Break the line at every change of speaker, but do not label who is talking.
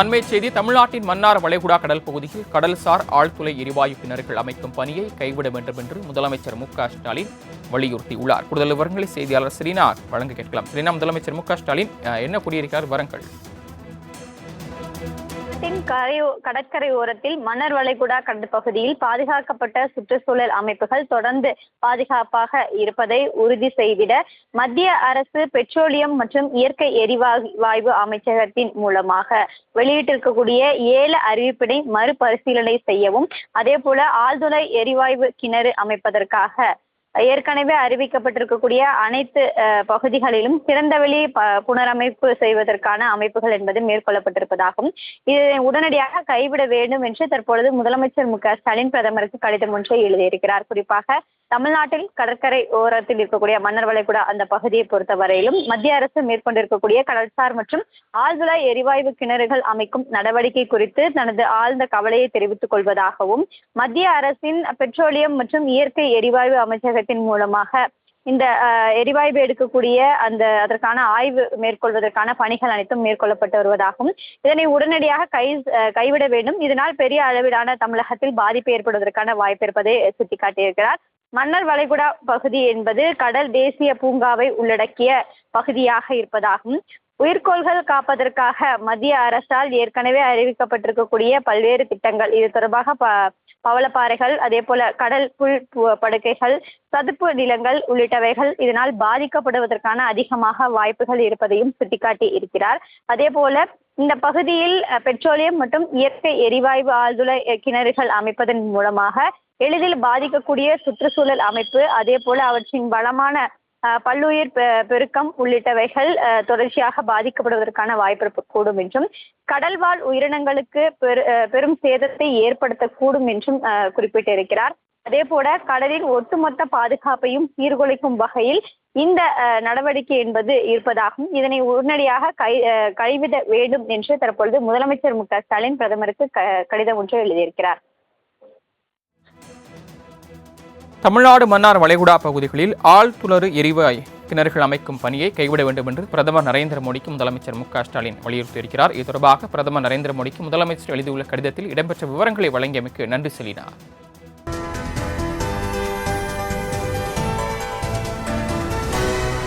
அண்மை செய்தி தமிழ்நாட்டின் மன்னார் வளைகுடா கடல் பகுதியில் கடல்சார் ஆழ்துளை எரிவாயு கிணறுகள் அமைக்கும் பணியை கைவிட வேண்டும் என்று முதலமைச்சர் மு ஸ்டாலின் வலியுறுத்தியுள்ளார் கூடுதல் விவரங்களை செய்தியாளர் ஸ்ரீனா வழங்க கேட்கலாம் ஸ்ரீனா முதலமைச்சர் மு ஸ்டாலின் என்ன கூறியிருக்கிறார் விவரங்கள்
குளத்தின் கரை கடற்கரை ஓரத்தில் மன்னர் வளைகுடா பகுதியில் பாதுகாக்கப்பட்ட சுற்றுச்சூழல் அமைப்புகள் தொடர்ந்து பாதுகாப்பாக இருப்பதை உறுதி செய்திட மத்திய அரசு பெட்ரோலியம் மற்றும் இயற்கை எரிவாயு அமைச்சகத்தின் மூலமாக வெளியிட்டிருக்கக்கூடிய ஏழு அறிவிப்பினை மறுபரிசீலனை செய்யவும் அதே போல ஆழ்துளை எரிவாயு கிணறு அமைப்பதற்காக ஏற்கனவே அறிவிக்கப்பட்டிருக்கக்கூடிய அனைத்து பகுதிகளிலும் திறந்தவெளி ப புனரமைப்பு செய்வதற்கான அமைப்புகள் என்பது மேற்கொள்ளப்பட்டிருப்பதாகவும் இதனை உடனடியாக கைவிட வேண்டும் என்று தற்பொழுது முதலமைச்சர் மு க ஸ்டாலின் பிரதமருக்கு கடிதம் ஒன்றை எழுதியிருக்கிறார் குறிப்பாக தமிழ்நாட்டில் கடற்கரை ஓரத்தில் இருக்கக்கூடிய மன்னர் வளைகுடா அந்த பகுதியை பொறுத்த வரையிலும் மத்திய அரசு மேற்கொண்டிருக்கக்கூடிய கடல்சார் மற்றும் ஆழ்துளை எரிவாயு கிணறுகள் அமைக்கும் நடவடிக்கை குறித்து தனது ஆழ்ந்த கவலையை தெரிவித்துக் கொள்வதாகவும் மத்திய அரசின் பெட்ரோலியம் மற்றும் இயற்கை எரிவாயு அமைச்சகத்தின் மூலமாக இந்த எரிவாயு எடுக்கக்கூடிய அந்த அதற்கான ஆய்வு மேற்கொள்வதற்கான பணிகள் அனைத்தும் மேற்கொள்ளப்பட்டு வருவதாகவும் இதனை உடனடியாக கை கைவிட வேண்டும் இதனால் பெரிய அளவிலான தமிழகத்தில் பாதிப்பு ஏற்படுவதற்கான வாய்ப்பு இருப்பதை சுட்டிக்காட்டியிருக்கிறார் மன்னர் வளைகுடா பகுதி என்பது கடல் தேசிய பூங்காவை உள்ளடக்கிய பகுதியாக இருப்பதாகும் உயிர்கோள்கள் காப்பதற்காக மத்திய அரசால் ஏற்கனவே அறிவிக்கப்பட்டிருக்கக்கூடிய பல்வேறு திட்டங்கள் இது தொடர்பாக ப பவளப்பாறைகள் அதே போல கடல் புல் படுக்கைகள் சதுப்பு நிலங்கள் உள்ளிட்டவைகள் இதனால் பாதிக்கப்படுவதற்கான அதிகமாக வாய்ப்புகள் இருப்பதையும் சுட்டிக்காட்டி இருக்கிறார் அதே போல இந்த பகுதியில் பெட்ரோலியம் மற்றும் இயற்கை எரிவாயு ஆழ்துளை கிணறுகள் அமைப்பதன் மூலமாக எளிதில் பாதிக்கக்கூடிய சுற்றுச்சூழல் அமைப்பு அதே போல அவற்றின் வளமான பல்லுயிர் பெருக்கம் உள்ளிட்டவைகள் தொடர்ச்சியாக பாதிக்கப்படுவதற்கான வாய்ப்பு கூடும் என்றும் கடல்வாழ் உயிரினங்களுக்கு பெரும் சேதத்தை ஏற்படுத்தக்கூடும் என்றும் குறிப்பிட்டிருக்கிறார் அதே போல கடலின் ஒட்டுமொத்த பாதுகாப்பையும் சீர்குலைக்கும் வகையில் இந்த நடவடிக்கை என்பது இருப்பதாகவும் இதனை உடனடியாக கை கைவிட வேண்டும் என்று தற்பொழுது முதலமைச்சர் மு க ஸ்டாலின் பிரதமருக்கு கடிதம் ஒன்று எழுதியிருக்கிறார்
தமிழ்நாடு மன்னார் வளைகுடா பகுதிகளில் ஆழ்துளறு எரிவாய் கிணறுகள் அமைக்கும் பணியை கைவிட வேண்டும் என்று பிரதமர் நரேந்திர மோடிக்கு முதலமைச்சர் மு ஸ்டாலின் வலியுறுத்தியிருக்கிறார் இது தொடர்பாக பிரதமர் நரேந்திர மோடிக்கு முதலமைச்சர் எழுதியுள்ள கடிதத்தில் இடம்பெற்ற விவரங்களை வழங்கியமைக்கு நன்றி செல்லினார்